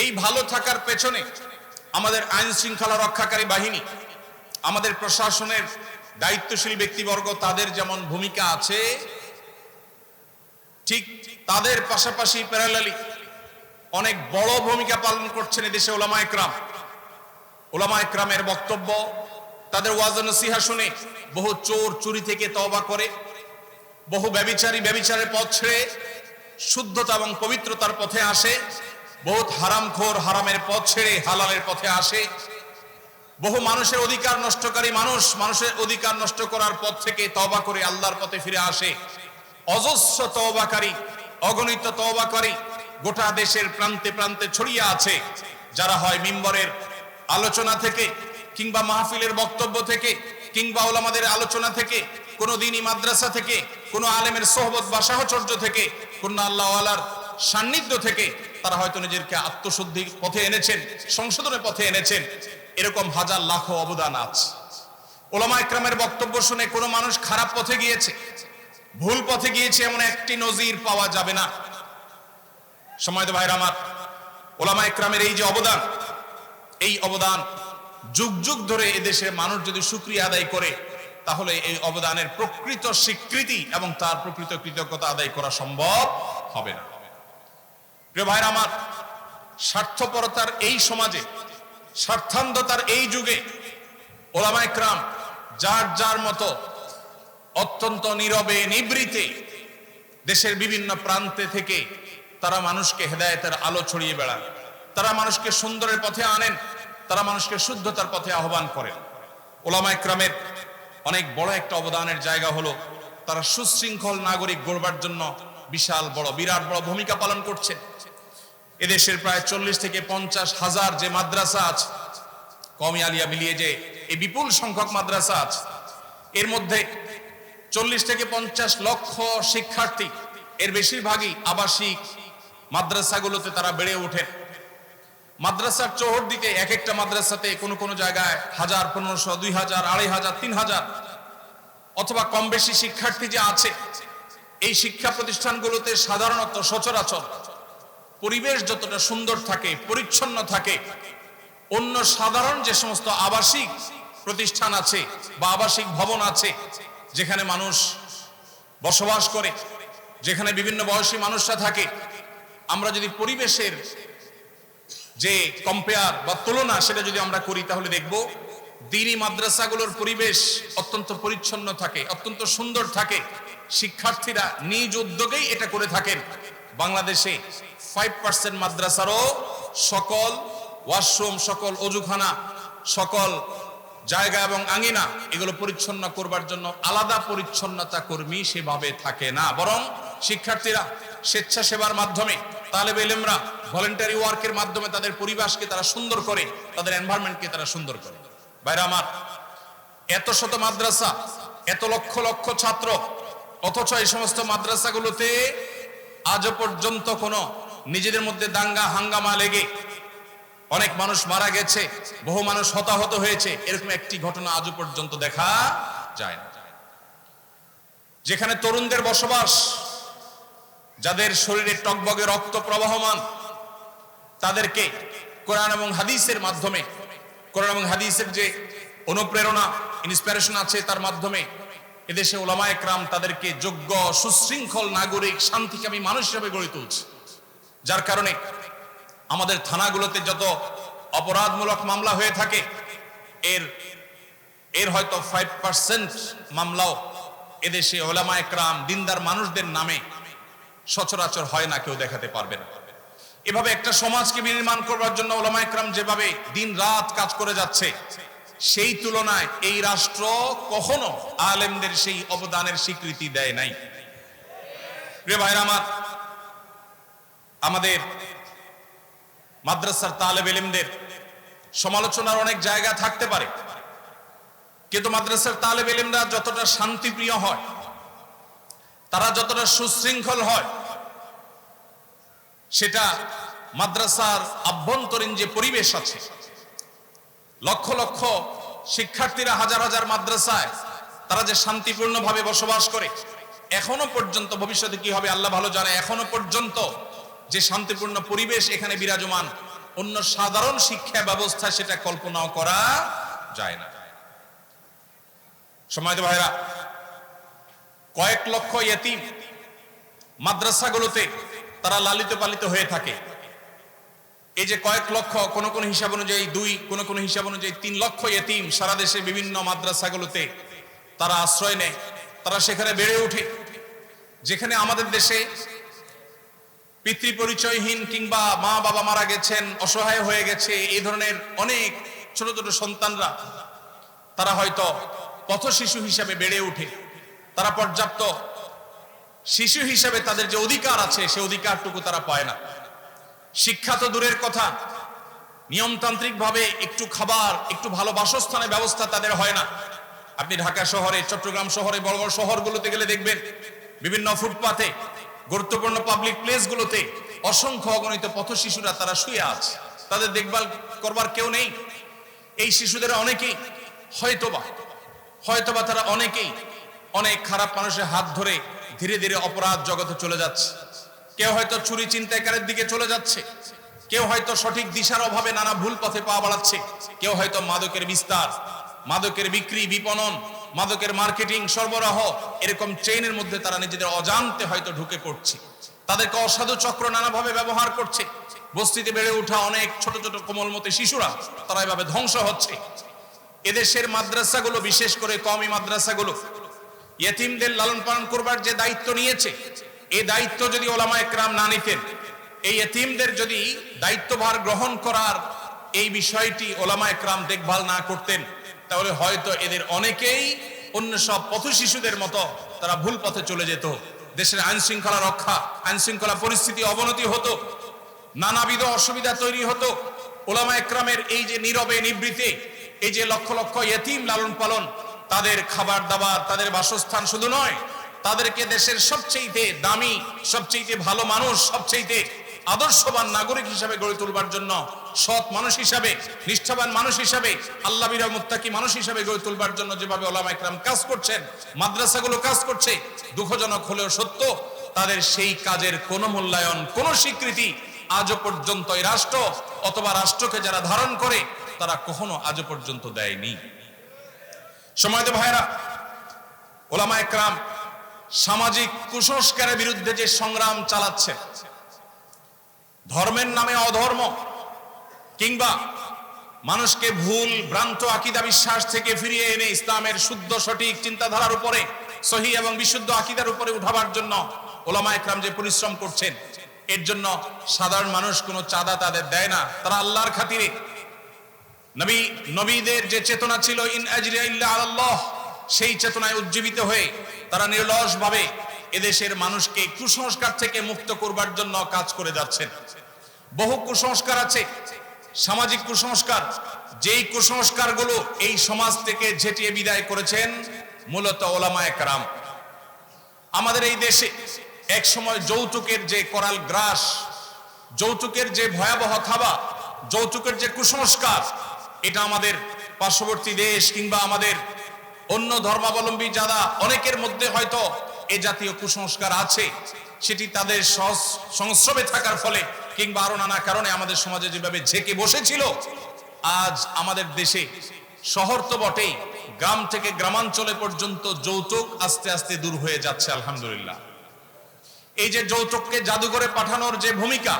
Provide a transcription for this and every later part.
এই ভালো থাকার পেছনে আমাদের আইন শৃঙ্খলা রক্ষাকারী বাহিনী, আমাদের প্রশাসনের দায়িত্বশীল ব্যক্তিবর্গ, তাদের যেমন ভূমিকা আছে, ঠিক তাদের পাশাপাশি প্যারালালি অনেক বড় ভূমিকা পালন করছেন এদেশে ওলামা একরাম। ওলামা একরামের বক্তব্য, তাদের ওয়াজ নসিহা শুনে বহু চোর চুরি থেকে তওবা করে, বহু ব্যবিচারী ব্যবিচারের পথ ছেড়ে শুদ্ধতা এবং পবিত্রতার পথে আসে। বহুত হারামখোর, হারামের পথ ছেড়ে হালালের পথে আসে। বহু মানুষের অধিকার নষ্টকারী মানুষ মানুষের অধিকার নষ্ট করার পথ থেকে তওবা করে আল্লাহর পথে ফিরে আসে। অজস্র তওবাকারী, অগণিত তওবাকারী গোটা দেশের প্রান্তে প্রান্তে ছড়িয়ে আছে, যারা হয় মিম্বরের আলোচনা থেকে কিংবা মাহফিলের বক্তব্য থেকে কিংবা ওলামাদের আলোচনা থেকে, কোনো দিনই মাদ্রাসা থেকে, কোনো আলেমের সোহবত বা সাহচর্য থেকে, কোন আল্লাহওয়ালার সান্নিধ্য থেকে তারা হয়তো নিজেকে আত্মশুদ্ধির পথে এনেছেন, সংশোধনের পথে এনেছেন। এরকম হাজার লাখো অবদান আছে। ওলামা একরামের বক্তব্য শুনে কোনো মানুষ খারাপ পথে গিয়েছে? ভুল পথে গিয়েছে এমন একটি নজির পাওয়া যাবে না। সময় তো ভাইরা আমার, ওলামা একরামের এই যে অবদান, এই অবদান যুগ যুগ ধরে এদেশের মানুষ যদি সুক্রিয়া আদায় করে, তাহলে এই অবদানের প্রকৃত স্বীকৃতি এবং তার প্রকৃত কৃতজ্ঞতা আদায় করা সম্ভব হবে না। প্রিয় ভাইরা আমার, স্বার্থপরতার এই সমাজে, স্বার্থান্ধতার এই যুগে ওলামা একরাম যার যার মতো অত্যন্ত নীরবে, নিবৃতে দেশের বিভিন্ন প্রান্তে থেকে তারা মানুষকে হেদায়েতের আলো ছড়িয়ে বেড়ান। তারা মানুষকে সুন্দরের পথে আনেন, তারা মানুষকে শুদ্ধতার পথে আহ্বান করেন। ওলামা একরামের অনেক বড় একটা অবদানের জায়গা হলো তারা সুশৃঙ্খল নাগরিক গড়বার জন্য বিশাল বড়, বিরাট বড় ভূমিকা পালন করছেন এদেশের প্রায় চল্লিশ থেকে পঞ্চাশ হাজার যে মাদ্রাসা আছে কমি আলিয়া মিলিয়ে যে এই বিপুল সংখ্যক মাদ্রাসা আছে, এর মধ্যে চল্লিশ থেকে পঞ্চাশ লক্ষ শিক্ষার্থী, এর বেশিরভাগই আবাসিক মাদ্রাসাগুলোতে তারা বেড়ে ওঠেন। মাদ্রাসার চৌহর দিকে এক একটা মাদ্রাসাতে কোনো কোনো জায়গায় হাজার পনেরোশো, দুই হাজার, আড়াই হাজার, তিন হাজার, অথবা কম বেশি শিক্ষার্থী যে আছে এই শিক্ষা প্রতিষ্ঠানগুলোতে সাধারণত সচরাচর পরিবেশ যতটা সুন্দর থাকে, পরিচ্ছন্ন থাকে, অন্য সাধারণ যে সমস্ত আবাসিক প্রতিষ্ঠান আছে বা আবাসিক ভবন আছে, যেখানে মানুষ বসবাস করে, যেখানে বিভিন্ন বয়সী মানুষরা থাকে, আমরা যদি পরিবেশের যে কম্পেয়ার বা তুলনা সেটা যদি আমরা করি, তাহলে দেখব দিনী মাদ্রাসাগুলোর পরিবেশ অত্যন্ত পরিচ্ছন্ন থাকে, অত্যন্ত সুন্দর থাকে শিক্ষার্থীরা নিজ উদ্যোগেই এটা করে থাকেন। বাংলাদেশে ফাইভ পার্সেন্ট মাদ্রাসারও সকল ওয়াশরুম, সকল অজুখানা, সকল জায়গা এবং আঙিনা এগুলো পরিচ্ছন্ন করবার জন্য আলাদা পরিচ্ছন্নতা কর্মী সেভাবে থাকে না। বরং শিক্ষার্থীরা স্বেচ্ছাসেবার মাধ্যমে তালেব এলেমরা ভলেন্টারি ওয়ার্কের মাধ্যমে তাদের পরিবেশকে তারা সুন্দর করে, তাদের এনভায়রনমেন্টকে তারা সুন্দর করে। বাইরে আমার, এত শত মাদ্রাসা, এত লক্ষ লক্ষ ছাত্র অথচ এই সমস্ত মাদ্রাসাগুলোতে আজও পর্যন্ত কোনো নিজেদের মধ্যে দাঙ্গা, হাঙ্গামা লেগে অনেক মানুষ মারা গেছে, বহু মানুষ হতাহত হয়েছে, এরকম একটি ঘটনা আজও পর্যন্ত দেখা যায় না। যেখানে তরুণদের বসবাস, যাদের শরীরে টকবগে রক্ত প্রবাহমান, তাদেরকে কোরআন এবং হাদিসের মাধ্যমে, কোরআন এবং হাদিসের যে অনুপ্রেরণা ইন্সপিরেশন আছে, তার মাধ্যমে এদেশে ওলামা একরাম তাদেরকে যোগ্য, সুশৃঙ্খল নাগরিক, শান্তিকামী মানুষ হিসেবে গড়ে তুলছে। যার কারণে আমাদের থানাগুলোতে যত অপরাধমূলক মামলা হয়ে থাকে, এর এর হয়তো ফাইভ পার্সেন্ট মামলাও এদেশে ওলামা একরাম দিনদার মানুষদের নামে সচরাচর হয় না, কেউ দেখাতে পারবে না। এভাবে একটা সমাজকে নির্মাণ করবার জন্য ওলামা একরাম যেভাবে দিন রাত কাজ করে যাচ্ছে সেই তুলনায় এই রাষ্ট্র কখনো আলেমদের সেই অবদানের স্বীকৃতি দেয় নাই। ভাইরা আমার, আমাদের মাদ্রাসার তালেব এলিমদের সমালোচনার অনেক জায়গা থাকতে পারে। কিন্তু মাদ্রাসার তালেব এলিমরা যতটা শান্তিপ্রিয় হয়, তারা যতটা সুশৃঙ্খল হয়, সেটা মাদ্রাসার আভ্যন্তরীণ যে পরিবেশ আছে লক্ষ লক্ষ শিক্ষার্থীরা হাজার হাজার মাদ্রাসায় তারা যে শান্তিপূর্ণভাবে বসবাস করে, এখনও পর্যন্ত ভবিষ্যতে কি হবে আল্লাহ ভালো জানে, এখনও পর্যন্ত যে শান্তিপূর্ণ পরিবেশ এখানে বিরাজমান, অন্য সাধারণ শিক্ষা ব্যবস্থা সেটা কল্পনাও করা যায় না। সময় ভাইরা কয়েক লক্ষ ইয়েতিম মাদ্রাসাগুলোতে তারা লালিত পালিত হয়ে থাকে। এই যে কয়েক লক্ষ কোন কোন হিসাব অনুযায়ী দুই, কোন কোন হিসাব অনুযায়ী তিন লক্ষ ইয়েতিম সারা দেশে বিভিন্ন মাদ্রাসাগুলোতে তারা আশ্রয় নেয়, তারা সেখানে বেড়ে ওঠে। যেখানে আমাদের দেশে পিতৃ পরিচয়হীন কিংবা মা বাবা মারা গেছেন, অসহায় হয়ে গেছে এই ধরনের অনেক ছোট ছোট সন্তানরা, তারা হয়তো পথ শিশু হিসাবে বেড়ে ওঠে। তারা পর্যাপ্ত শিশু হিসাবে তাদের যে অধিকার আছে, সে অধিকারটুকু তারা পায় না। শিক্ষা তো দূরের কথা। নিয়মতান্ত্রিক ভাবে একটু খাবার, একটু ভালো বাসস্থানের ব্যবস্থা তাদের হয় না। আপনি ঢাকা শহরে, চট্টগ্রাম শহরে, বড় বড় শহরগুলোতে গেলে দেখবেন, বিভিন্ন ফুটপাতে, গুরুত্বপূর্ণ পাবলিক প্লেসগুলোতে অসংখ্য অগণিত পথ শিশুরা তারা শুয়ে আছে। তাদের দেখভাল করবার কেউ নেই। এই শিশুদের অনেকেই হয়তোবা হয়তোবা তারা অনেকেই অনেক খারাপ মানুষের হাত ধরে ধীরে ধীরে অপরাধ জগতে চলে যাচ্ছে। কেউ হয়তো চুরি চিন্তাকারের দিকে চলে যাচ্ছে। কেউ হয়তো সঠিক দিশার অভাবে নানা ভুল পথে পা বাড়াচ্ছে। কেউ হয়তো মাদকের বিস্তার, মাদকের বিক্রি, বিপণন, মাদকের মার্কেটিং, সরবরাহ, এরকম চেইনের মধ্যে তারা নিজেদের অজান্তে হয়তো ঢুকে পড়ছে। তাদেরকে অসাধু চক্র নানাভাবে ব্যবহার করছে। বস্তিতে বেড়ে ওঠা অনেক ছোট ছোট কোমল কোমলমতি শিশুরা, তারা এভাবে ধ্বংস হচ্ছে। এদেশের মাদ্রাসাগুলো, বিশেষ করে কমি মাদ্রাসাগুলো, ইয়েতিমদের লালন পালন করবার যে দায়িত্ব নিয়েছে এই দায়িত্ব যদি ওলামা একরাম না নিতেন, এই এতিমদের যদি দায়িত্বভার গ্রহণ করার এই বিষয়টি ওলামা একরাম দেখভাল না করতেন, তাহলে হয়তো এদের অনেকেই অন্য সব পথ শিশুদের মতো তারা ভুল পথে চলে যেত। দেশের আইন শৃঙ্খলা রক্ষা আইন শৃঙ্খলা পরিস্থিতি অবনতি হতো, নানাবিধ অসুবিধা তৈরি হতো। ওলামা একরামের এই যে নীরবে নিবৃতে, এই যে লক্ষ লক্ষ এতিম লালন পালন, তাদের খাবার দাবার, তাদের বাসস্থান শুধু নয় তাদেরকে দেশের সবচেয়ে দামি সবচেয়ে ভালো মানুষ সবচেয়ে আদর্শবান নাগরিক হিসাবে গড়ে তুলবার জন্য সৎ মানুষ হিসাবে, নিষ্ঠাবান মানুষ হিসাবে আল্লাহ মুত্তাকি মানুষ হিসাবে গড়ে তুলবার জন্য যেভাবে ওলামা একরাম কাজ করছেন, মাদ্রাসাগুলো কাজ করছে, দুঃখজনক হলেও সত্য, তাদের সেই কাজের কোনো মূল্যায়ন, কোনো স্বীকৃতি আজও পর্যন্ত এই রাষ্ট্র অথবা রাষ্ট্রকে যারা ধারণ করে, তারা কখনো আজও পর্যন্ত দেয়নি। সময় তো ভাইরা ওলামা একরাম সামাজিক কুসংস্কারের বিরুদ্ধে যে সংগ্রাম চালাচ্ছে, ধর্মের নামে অধর্ম, কিংবা মানুষকে ভুল, ভ্রান্ত আকিদা বিশ্বাস থেকে ফিরিয়ে এনে ইসলামের শুদ্ধ, সঠিক চিন্তাধারার উপরে, সহি এবং বিশুদ্ধ আকিদার উপরে উঠাবার জন্য ওলামা একরাম যে পরিশ্রম করছেন, এর জন্য সাধারণ মানুষ কোনো চাঁদা তাদের দেয় না। তারা আল্লাহর খাতিরে নবী, নবীদের যে চেতনা ছিল, ইন আজরিয়া ইল্লা আল্লাহ সেই চেতনায় উজ্জীবিত হয়ে তারা নির্লস ভাবে এদেশের মানুষকে কুসংস্কার থেকে মুক্ত করবার জন্য কাজ করে যাচ্ছেন। বহু কুসংস্কার আছে, সামাজিক কুসংস্কার। যেই কুসংস্কারগুলো এই সমাজ থেকে ঝেটিয়ে বিদায় করেছেন মূলত ওলামা একরাম আমাদের এই দেশে এক সময় যৌতুকের যে করাল গ্রাস, যৌতুকের যে ভয়াবহ থাবা, যৌতুকের যে কুসংস্কার, এটা আমাদের পার্শ্ববর্তী দেশ কিংবা আমাদের অন্য ধর্মাবলম্বী যারা অনেকের মধ্যে হয়তো এ জাতীয় কুসংস্কার আছে, সেটি তাদের সংস্রবে থাকার ফলে কিংবা আরও নানা কারণে আমাদের সমাজে যেভাবে ঝেঁকে বসেছিল, আজ আমাদের দেশে শহর তো বটেই, গ্রাম থেকে গ্রামাঞ্চলে পর্যন্ত যৌতুক আস্তে আস্তে দূর হয়ে যাচ্ছে, আলহামদুলিল্লাহ। এই যে যৌতুককে জাদুঘরে পাঠানোর যে ভূমিকা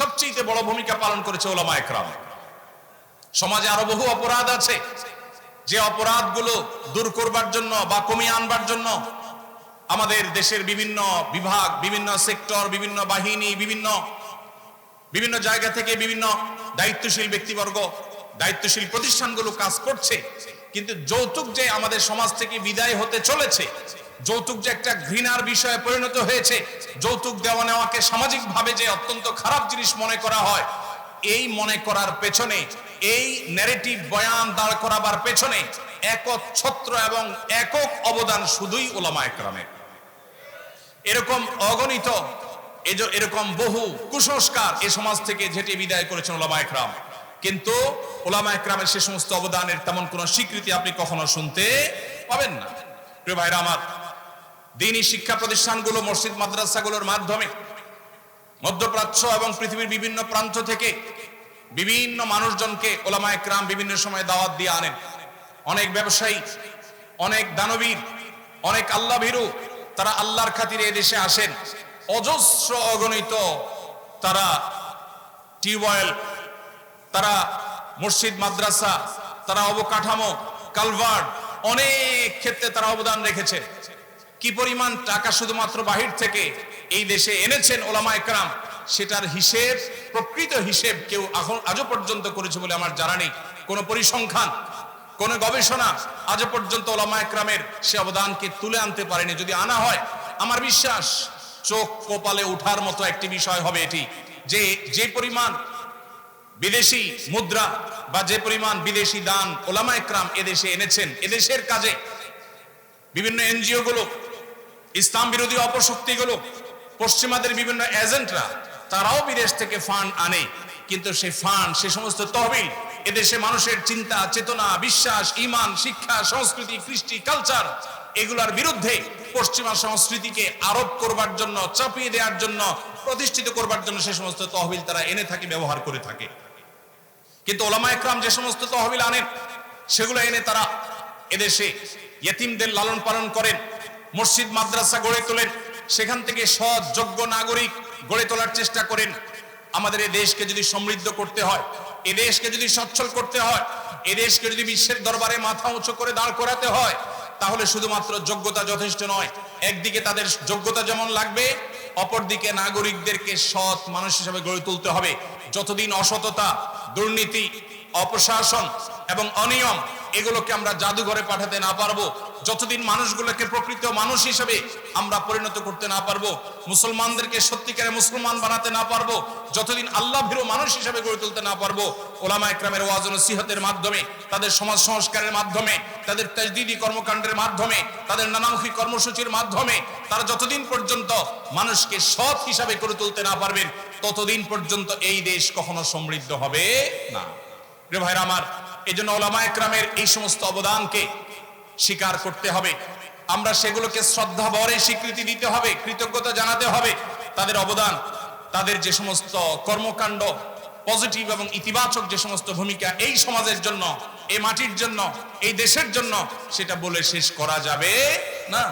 সবচেয়ে বড় ভূমিকা পালন করেছে ওলামা একরাম। সমাজে আরও বহু অপরাধ আছে যে অপরাধগুলো দূর করবার জন্য বা কমিয়ে আনবার জন্য আমাদের দেশের বিভিন্ন বিভাগ, বিভিন্ন সেক্টর, বিভিন্ন বাহিনী, বিভিন্ন বিভিন্ন জায়গা থেকে বিভিন্ন দায়িত্বশীল ব্যক্তিবর্গ, দায়িত্বশীল প্রতিষ্ঠানগুলো কাজ করছে। কিন্তু যৌতুক যে আমাদের সমাজ থেকে বিদায় হতে চলেছে, যৌতুক যে একটা ঘৃণার বিষয়ে পরিণত হয়েছে, যৌতুক দেওয়া নেওয়াকে সামাজিকভাবে যে অত্যন্ত খারাপ জিনিস মনে করা হয়, এই মনে করার পেছনে এই ন্যারেটিভ বয়ান দাঁড় করাবার পেছনে একক ছত্র এবং একক অবদান শুধুই ওলামা একরামের। এরকম অগণিত এরকম বহু কুসংস্কার এ সমাজ থেকে ঝেটে বিদায় করেছেন ওলামা একরাম। কিন্তু ওলামা একরামের সে সমস্ত অবদানের তেমন কোন স্বীকৃতি আপনি কখনো শুনতে পাবেন না। প্রিয় ভাইরা আমার দিনই শিক্ষা প্রতিষ্ঠানগুলো, মসজিদ, মাদ্রাসাগুলোর মাধ্যমে মধ্যপ্রাচ্য এবং পৃথিবীর বিভিন্ন প্রান্ত থেকে বিভিন্ন মানুষজনকে ওলামা একরাম বিভিন্ন সময় দাওয়াত দিয়ে আনেন। অনেক ব্যবসায়ী, অনেক দানবীর, অনেক আল্লাহ ভীরু তারা আল্লাহর খাতিরে এদেশে আসেন। অজস্র অগণিত তারা টিউবওয়েল, তারা মসজিদ, মাদ্রাসা, তারা অবকাঠামো, কালভার্ট, অনেক ক্ষেত্রে তারা অবদান রেখেছে। কি পরিমাণ টাকা শুধুমাত্র বাহির থেকে এই দেশে এনেছেন ওলামা একরাম সেটার হিসেব প্রকৃত হিসেব কেউ এখন আজও পর্যন্ত করেছে বলে আমার জানা নেই। কোনো পরিসংখ্যান, কোন গবেষণা আজও পর্যন্ত ওলামা একরামের সে অবদানকে তুলে আনতে পারেনি। যদি আনা হয়, আমার বিশ্বাস চোখ কপালে উঠার মতো একটি বিষয় হবে এটি। যে যে পরিমাণ বিদেশি মুদ্রা বা যে পরিমাণ বিদেশি দান ওলামা একরাম এদেশে এনেছেন, এদেশের কাজে বিভিন্ন এনজিও গুলো ইসলাম বিরোধী অপশক্তিগুলো, পশ্চিমাদের বিভিন্ন এজেন্টরা তারাও বিদেশ থেকে ফান্ড আনে। কিন্তু সেই ফান্ড, সে সমস্ত তহবিল এদেশে মানুষের চিন্তা, চেতনা, বিশ্বাস, ইমান, শিক্ষা, সংস্কৃতি, কৃষ্টি কালচার এগুলার বিরুদ্ধে পশ্চিমা সংস্কৃতিকে আরোপ করবার জন্য, চাপিয়ে দেওয়ার জন্য, প্রতিষ্ঠিত করবার জন্য সে সমস্ত তহবিল তারা এনে থাকে, ব্যবহার করে থাকে। কিন্তু ওলামা একরাম যে সমস্ত তহবিল আনেন, সেগুলো এনে তারা এদেশে ইয়েতিমদের লালন পালন করেন, মসজিদ, মাদ্রাসা গড়ে তোলেন। সেখান থেকে সৎ, যোগ্য নাগরিক গড়ে তোলার চেষ্টা করেন। আমাদের এই দেশকে যদি সমৃদ্ধ করতে হয়, এ দেশকে যদি সচ্ছল করতে হয়, এ দেশকে যদি বিশ্বের দরবারে মাথা উঁচু করে দাঁড় করাতে হয়, তাহলে শুধুমাত্র যোগ্যতা যথেষ্ট নয়, একদিকে তাদের যোগ্যতা যেমন লাগবে, অপরদিকে নাগরিকদেরকে সৎ মানুষ হিসেবে গড়ে তুলতে হবে। যতদিন অসততা, দুর্নীতি অপশাসন এবং অনিয়ম, এগুলোকে আমরা জাদুঘরে পাঠাতে না পারব। যতদিন মানুষগুলোকে প্রকৃত মানুষ হিসেবে আমরা পরিণত করতে না পারব, মুসলমানদেরকে সত্যিকারে মুসলমান বানাতে না পারব, যতদিন আল্লাহ ভীরু মানুষ হিসেবে গড়ে তুলতে না পারব, ওলামা একরামের ওয়াজন সিহতের মাধ্যমে, তাদের সমাজ সংস্কারের মাধ্যমে, তাদের তাজদিদি কর্মকাণ্ডের মাধ্যমে, তাদের নানামুখী কর্মসূচির মাধ্যমে, তারা যতদিন পর্যন্ত মানুষকে সৎ হিসাবে করে তুলতে না পারবেন, ততদিন পর্যন্ত এই দেশ কখনো সমৃদ্ধ হবে না। ভাইরা আমার এই জন্য ওলামা একরামের এই সমস্ত অবদানকে স্বীকার করতে হবে। আমরা সেগুলোকে শ্রদ্ধা ভরে স্বীকৃতি দিতে হবে, কৃতজ্ঞতা জানাতে হবে। তাদের অবদান, তাদের যে সমস্ত কর্মকাণ্ড, পজিটিভ এবং ইতিবাচক যে সমস্ত ভূমিকা এই সমাজের জন্য, এই মাটির জন্য, এই দেশের জন্য, সেটা বলে শেষ করা যাবে না?